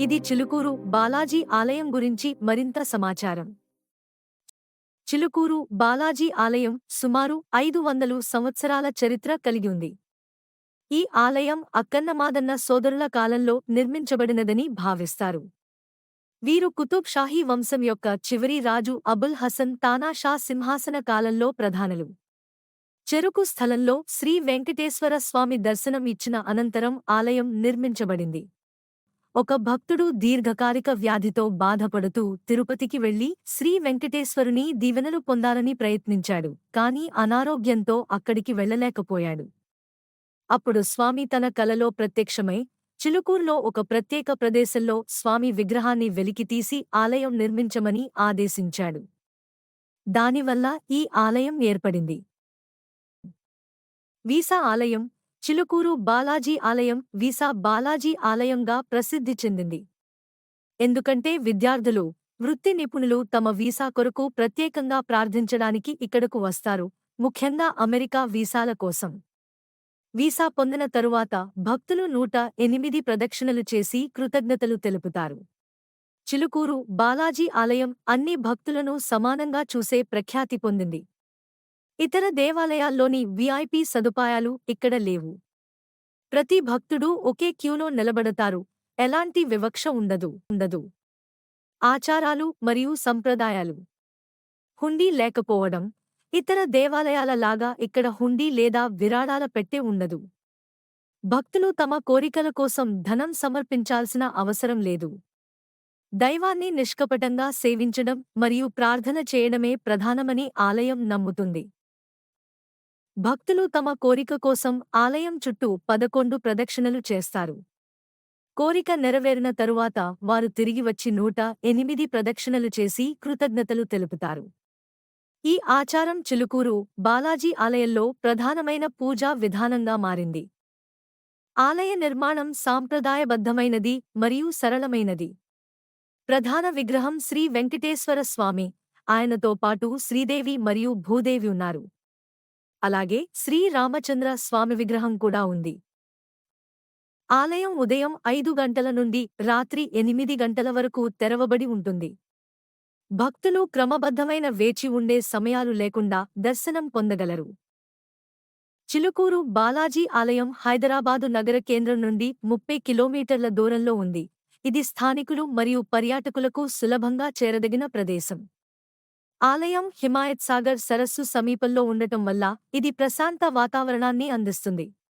ఇది చిలుకూరు బాలాజీ ఆలయం గురించి మరింత సమాచారం. చిలుకూరు బాలాజీ ఆలయం సుమారు ఐదు వందలు సంవత్సరాల చరిత్ర కలిగి ఉంది. ఈ ఆలయం అక్కన్నమాదన్న సోదరుల కాలంలో నిర్మించబడినదని భావిస్తారు. వీరు కుతుబ్ షాహీ వంశం యొక్క చివరి రాజు అబుల్ హసన్ తానా షా సింహాసన కాలంలో ప్రధానులు. చెరుకు స్థలంలో శ్రీ వెంకటేశ్వర స్వామి దర్శనం ఇచ్చిన అనంతరం ఆలయం నిర్మించబడింది. ఒక భక్తుడు దీర్ఘకాలిక వ్యాధితో బాధపడుతూ తిరుపతికి వెళ్ళి శ్రీ వెంకటేశ్వరుని దీవెనలు పొందాలని ప్రయత్నించాడు. కాని అనారోగ్యంతో అక్కడికి వెళ్ళలేకపోయాడు అప్పుడు స్వామి తన కలలో ప్రత్యక్షమై చిలుకూరులో ఒక ప్రత్యేక ప్రదేశంలో స్వామి విగ్రహాన్ని వెలికితీసి ఆలయం నిర్మించమని ఆదేశించాడు. దానివల్ల ఈ ఆలయం ఏర్పడింది. వీసా ఆలయం చిలుకూరు బాలాజీ ఆలయం వీసా బాలాజీ ఆలయంగా ప్రసిద్ధి చెందింది. ఎందుకంటే విద్యార్థులు వృత్తి నిపుణులు తమ వీసా కొరకు ప్రత్యేకంగా ప్రార్థించడానికి ఇక్కడకు వస్తారు ముఖ్యంగా అమెరికా వీసాల కోసం. వీసా పొందిన తరువాత భక్తులు నూట ఎనిమిది ప్రదక్షిణలు చేసి కృతజ్ఞతలు తెలుపుతారు. చిలుకూరు బాలాజీ ఆలయం అన్ని భక్తులను సమానంగా చూసే ప్రఖ్యాతి పొందింది. ఇతర దేవాలయాల్లోని విఐపి సదుపాయాలు ఇక్కడ లేవు. ప్రతి భక్తుడు ఒకే క్యూలో నిలబడతారు. ఎలాంటి వివక్ష ఉండదు. ఉండదు. ఆచారాలు మరియు సంప్రదాయాలు. హుండీ లేకపోవడం ఇతర దేవాలయాల లాగా ఇక్కడ హుండీ లేదా విరాళాల పెట్టె ఉండదు. భక్తులు తమ కోరికల కోసం ధనం సమర్పించాల్సిన అవసరం లేదు. దైవాన్ని నిష్కపటంగా సేవించడం మరియు ప్రార్థన చేయడమే ప్రధానమని ఆలయం నమ్ముతుంది. భక్తులు తమ కోరిక కోసం ఆలయం చుట్టూ పదకొండు ప్రదక్షిణలు చేస్తారు. కోరిక నెరవేరిన తరువాత వారు తిరిగి వచ్చి నూట ఎనిమిది ప్రదక్షిణలు చేసి కృతజ్ఞతలు తెలుపుతారు. ఈ ఆచారం చిలుకూరు బాలాజీ ఆలయంలో ప్రధానమైన పూజా విధానంగా మారింది. ఆలయ నిర్మాణం సాంప్రదాయబద్ధమైనది మరియు సరళమైనది. ప్రధాన విగ్రహం శ్రీ వెంకటేశ్వర స్వామి. ఆయనతో పాటు శ్రీదేవి మరియు భూదేవి ఉన్నారు. అలాగే శ్రీ రామచంద్ర స్వామి విగ్రహం కూడా ఉంది. ఆలయం ఉదయం ఐదు గంటల నుండి రాత్రి ఎనిమిది గంటల వరకు తెరవబడి ఉంటుంది. భక్తులు క్రమబద్ధమైన వేచి ఉండే సమయాలు లేకుండా దర్శనం పొందగలరు. చిలుకూరు బాలాజీ ఆలయం హైదరాబాదు నగర కేంద్రం నుండి ముప్పై కిలోమీటర్ల దూరంలో ఉంది. ఇది స్థానికులు మరియు పర్యాటకులకు సులభంగా చేరదగిన ప్రదేశం. ఆలయం హిమాయత్ సాగర్ సరస్సు సమీపంలో ఉండటం వల్ల ఇది ప్రశాంత వాతావరణాన్ని అందిస్తుంది.